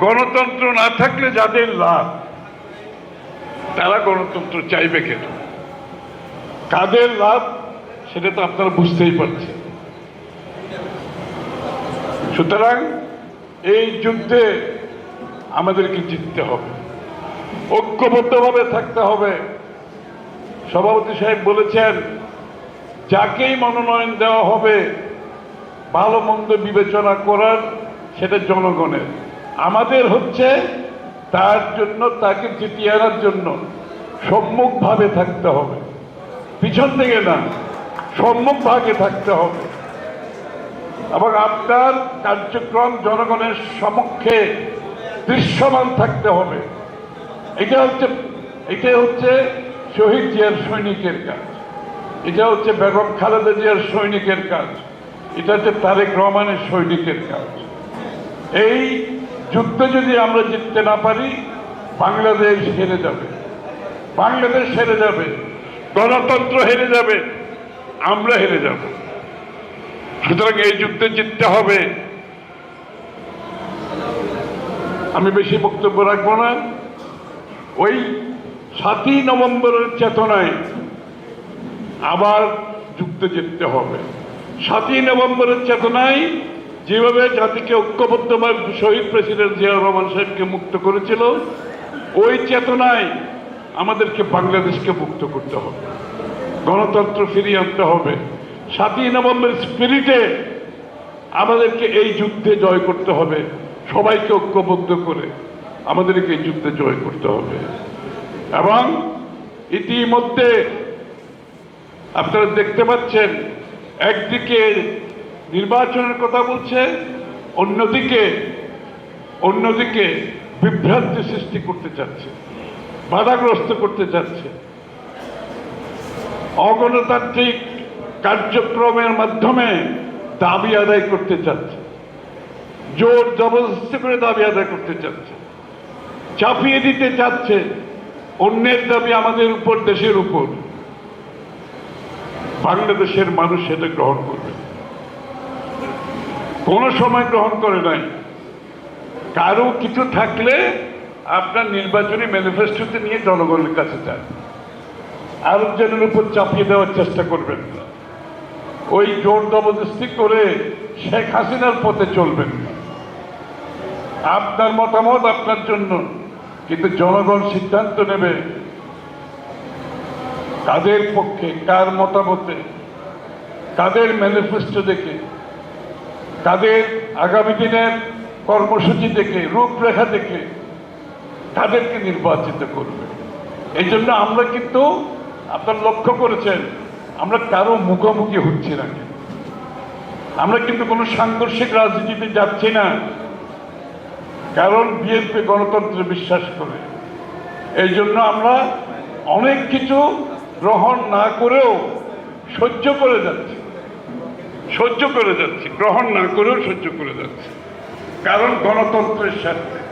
গণতন্ত্র না থাকলে যাদের লাভ, তারা গণতন্ত্র চাইবে কেন? কাদের লাভ সেটা তো আপনারা বুঝতেই পারছেন। সুতরাং এই যুদ্ধে আমাদেরকে জিততে হবে। ঐক্যবদ্ধভাবে থাকতে হবে। সভাপতি সাহেব বলেছেন, যাকেই মনোনয়ন দেওয়া হবে, ভালো মন্দ বিবেচনা করার সেটা জনগণের। আমাদের হচ্ছে তার জন্য, তাকে জিতিয়ে আনার জন্য সম্মুখভাবে থাকতে হবে। পিছন থেকে না, সম্মুখভাগে থাকতে হবে। এবং আপনার কার্যক্রম জনগণের সমক্ষে দৃশ্যমান থাকতে হবে। এটা হচ্ছে এটা হচ্ছে শহীদ জিয়ার সৈনিকের কাজ। এটা হচ্ছে বেগম খালেদা জিয়ার সৈনিকের কাজ। এটা হচ্ছে তারেক রহমানের সৈনিকের কাজ। এই যুদ্ধে যদি আমরা জিততে না পারি, বাংলাদেশ হেরে যাবে। বাংলাদেশ হেরে যাবে। গণতন্ত্র হেরে যাবে। আমরা হেরে যাব। সুতরাং এই যুদ্ধে জিততে হবে। আমি বেশি বক্তব্য রাখব না। ওই সাতই নভেম্বরের চেতনায় আবার যুদ্ধে জিততে হবে। সাতই নভেম্বরের চেতনায় যেভাবে জাতিকে ঐক্যবদ্ধভাবে শহীদ প্রেসিডেন্ট জিয়াউর রহমান সাহেবকে মুক্ত করেছিল, ওই চেতনায় আমাদেরকে বাংলাদেশকে মুক্ত করতে হবে। গণতন্ত্র ফিরিয়ে আনতে হবে। সাতই নভেম্বর স্পিরিটে আমাদেরকে এই যুদ্ধে জয় করতে হবে। সবাইকে ঐক্যবদ্ধ করে আমাদেরকে এই যুদ্ধে জয় করতে হবে। এবং ইতিমধ্যে আপনারা দেখতে পাচ্ছেন, একদিকে নির্বাচনের কথা বলছে, অন্যদিকে অন্যদিকে বিভ্রান্তি সৃষ্টি করতে চাচ্ছে, বাধাগ্রস্ত করতে চাচ্ছে। অগণতান্ত্রিক কার্যক্রমের মাধ্যমে দাবি আদায় করতে চাচ্ছে। জোর জবরদস্তি করে দাবি আদায় করতে চাচ্ছে। চাপিয়ে দিতে চাচ্ছে অন্যের দাবি আমাদের উপর, দেশের উপর। বাংলাদেশের মানুষ সেটা গ্রহণ করবে। কোন সময় গ্রহণ করে নাই। কারও কিছু থাকলে আপনার নির্বাচনী ম্যানিফেস্টোতে নিয়ে জনগণের কাছে যান। আরেকজনের উপর চাপিয়ে দেওয়ার চেষ্টা করবেন না। ওই জোর জবরদস্তি করে শেখ হাসিনার পথে চলবেন না। আপনার মতামত আপনার জন্য, কিন্তু জনগণ সিদ্ধান্ত নেবে কাদের পক্ষে, কার মতামতে, কাদের ম্যানিফেস্টো দেখে কাদের আগামী দিনের কর্মসূচি দেখে, রূপরেখা দেখে তাদেরকে নির্বাচিত করবে। এই জন্য আমরা কিন্তু আপনার লক্ষ্য করেছেন, আমরা কারও মুখোমুখি হচ্ছি না। আমরা কিন্তু কোনো সাংঘর্ষিক রাজনীতিতে যাচ্ছি না। কারণ বিএনপি গণতন্ত্রে বিশ্বাস করে। এই জন্য আমরা অনেক কিছু গ্রহণ না করেও সহ্য করে যাচ্ছি। সহ্য করে যাচ্ছি গ্রহণ না করেও সহ্য করে যাচ্ছি। কারণ গণতন্ত্রের স্বার্থে